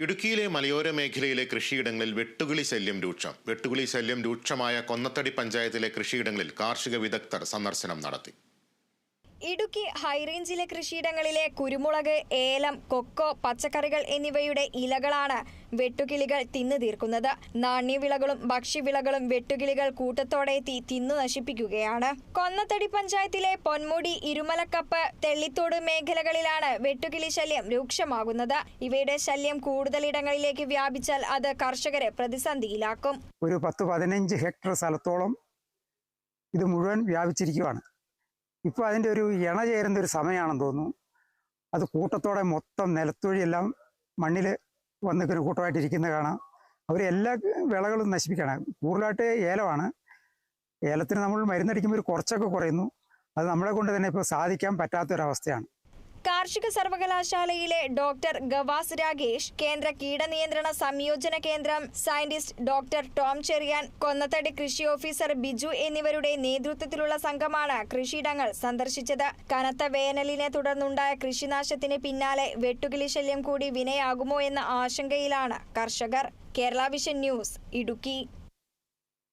ഇടുക്കിയിലെ മലയോര മേഖലയിലെ കൃഷിയിടങ്ങളിൽ വെട്ടുകിളി ശല്യം രൂക്ഷം. വെട്ടുകിളി ശല്യം രൂക്ഷമായ കൊന്നത്തടി പഞ്ചായത്തിലെ കൃഷിയിടങ്ങളിൽ കാർഷിക വിദഗ്ധർ സന്ദർശനം നടത്തി. ഇടുക്കി ഹൈറേഞ്ചിലെ കൃഷിയിടങ്ങളിലെ കുരുമുളക് ഏലം കൊക്കോ പച്ചക്കറികൾ എന്നിവയുടെ ഇലകളാണ് വെട്ടുകിളികൾ തിന്നു തീർക്കുന്നത്. നാണ്യവിളകളും ഭക്ഷ്യവിളകളും വെട്ടുകിളികൾ കൂട്ടത്തോടെ എത്തി തിന്നു നശിപ്പിക്കുകയാണ്. കൊന്നത്തടി പഞ്ചായത്തിലെ പൊന്മുടി ഇരുമലക്കപ്പ് തെള്ളിത്തോട് മേഖലകളിലാണ് വെട്ടുകിളി ശല്യം രൂക്ഷമാകുന്നത്. ഇവയുടെ ശല്യം കൂടുതലിടങ്ങളിലേക്ക് വ്യാപിച്ചാൽ അത് കർഷകരെ പ്രതിസന്ധിയിലാക്കും. ഒരു പത്ത് പതിനഞ്ച് ഹെക്ടർ സ്ഥലത്തോളം ഇത് മുഴുവൻ വ്യാപിച്ചിരിക്കുകയാണ് ഇപ്പോൾ അതിന്റെ ഒരു ഇണ ചേരുന്ന ഒരു സമയമാണെന്ന് തോന്നുന്നു. അത് കൂട്ടത്തോടെ മൊത്തം നിലത്തൊഴിയെല്ലാം മണ്ണിൽ വന്നിക്കുന്ന കൂട്ടമായിട്ടിരിക്കുന്നത് കാണാം. അവർ എല്ലാ വിളകളും നശിപ്പിക്കുകയാണ്. കൂടുതലായിട്ട് ഏലമാണ്. ഏലത്തിന് നമ്മൾ മരുന്നടിക്കുമ്പോൾ കുറച്ചൊക്കെ കുറയുന്നു. അത് നമ്മളെ കൊണ്ട് തന്നെ ഇപ്പോൾ സാധിക്കാൻ പറ്റാത്തൊരവസ്ഥയാണ്. കാർഷിക സർവകലാശാലയിലെ ഡോക്ടർ ഗവാസ് രാഗേഷ് കേന്ദ്ര കീടനിയന്ത്രണ സംയോജന കേന്ദ്രം scientist doctor Tom Cherian Konnathady കൃഷി ഓഫീസർ ബിജു എന്നിവരുടെ നേതൃത്വത്തിലുള്ള സംഘമാണ് കൃഷിയിടങ്ങൾ സന്ദർശിച്ചത്. കനത്ത വേനലിനെ തുടർന്നുണ്ടായ കൃഷിനാശത്തിന് പിന്നാലെ വെട്ടുകിളി ശല്യം കൂടി വിനയാകുമോ എന്ന ആശങ്കയിലാണ് കർഷകർ. Kerala vision news Idukki.